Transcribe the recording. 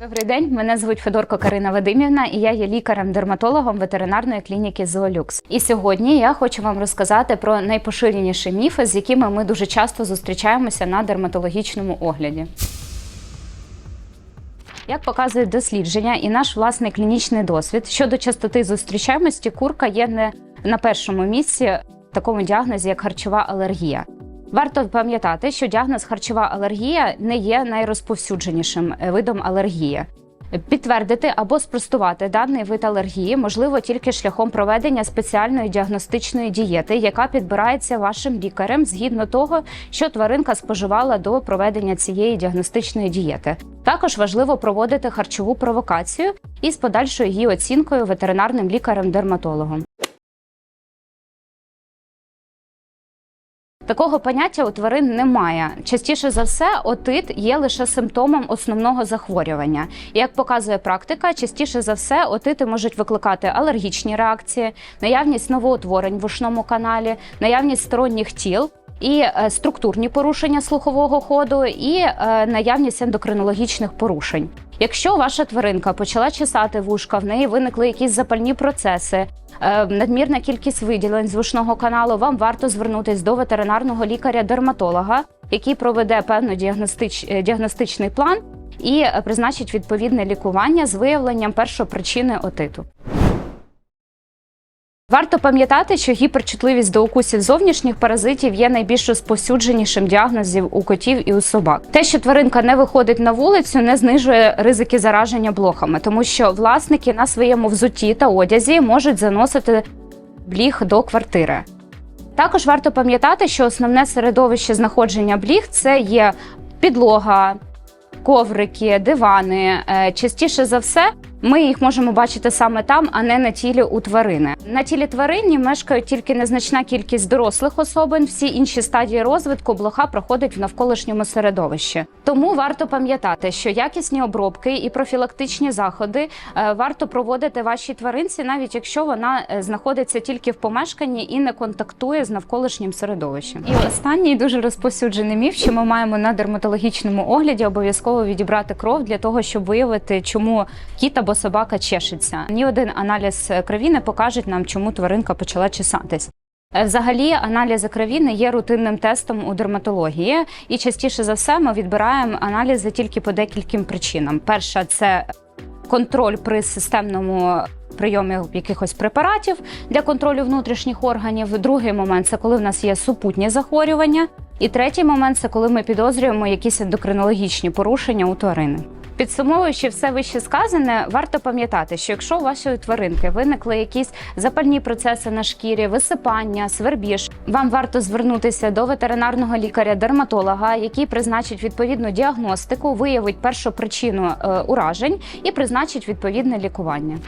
Добрий день, мене звуть Федорко Карина Вадимівна, і я є лікарем-дерматологом ветеринарної клініки Зоолюкс. І сьогодні я хочу вам розказати про найпоширеніші міфи, з якими ми дуже часто зустрічаємося на дерматологічному огляді. Як показують дослідження і наш власний клінічний досвід щодо частоти зустрічаємості, курка є не на першому місці в такому діагнозі, як харчова алергія. Варто пам'ятати, що діагноз харчова алергія не є найрозповсюдженішим видом алергії. Підтвердити або спростувати даний вид алергії можливо тільки шляхом проведення спеціальної діагностичної дієти, яка підбирається вашим лікарем згідно того, що тваринка споживала до проведення цієї діагностичної дієти. Також важливо проводити харчову провокацію із подальшою її оцінкою ветеринарним лікарем-дерматологом. Такого поняття у тварин немає. Частіше за все, отит є лише симптомом основного захворювання. Як показує практика, частіше за все отити можуть викликати алергічні реакції, наявність новоутворень в ушному каналі, наявність сторонніх тіл. І е, структурні порушення слухового ходу, і е, наявність ендокринологічних порушень. Якщо ваша тваринка почала чесати вушка, в неї виникли якісь запальні процеси, надмірна кількість виділень звучного каналу, вам варто звернутись до ветеринарного лікаря-дерматолога, який проведе певний діагностич, е, діагностичний план і е, призначить відповідне лікування з виявленням першопричини отиту. Варто пам'ятати, що гіперчутливість до укусів зовнішніх паразитів є найбільш розповсюдженішим діагнозів у котів і у собак. Те, що тваринка не виходить на вулицю, не знижує ризики зараження блохами, тому що власники на своєму взутті та одязі можуть заносити бліг до квартири. Також варто пам'ятати, що основне середовище знаходження бліг це є підлога, коврики, дивани. Е, Частіше за все, ми їх можемо бачити саме там, а не на тілі у тварини. На тілі тварини мешкають тільки незначна кількість дорослих особин. Всі інші стадії розвитку блоха проходить в навколишньому середовищі. Тому варто пам'ятати, що якісні обробки і профілактичні заходи е, варто проводити вашій тваринці, навіть якщо вона е, знаходиться тільки в помешканні і не контактує з навколишнім середовищем. І останній дуже розповсюджений міф, що ми маємо на дерматологічному огляді обов'язково відібрати кров для того, щоб виявити, чому кіт або собака чешеться. Ні один аналіз крові не покаже нам, чому тваринка почала чесатись. Е, Взагалі, аналізи крові не є рутинним тестом у дерматології, і частіше за все ми відбираємо аналізи тільки по декільким причинам. Перша це контроль при системному прийомі якихось препаратів для контролю внутрішніх органів. Другий момент це коли в нас є супутні захворювання. І третій момент це коли ми підозрюємо якісь ендокринологічні порушення у тварини. Підсумовуючи все вище сказане, варто пам'ятати, що якщо у вашої тваринки виникли якісь запальні процеси на шкірі, висипання, свербіж, вам варто звернутися до ветеринарного лікаря-дерматолога, який призначить відповідну діагностику, виявить першу причину е, уражень і призначить відповідне лікування.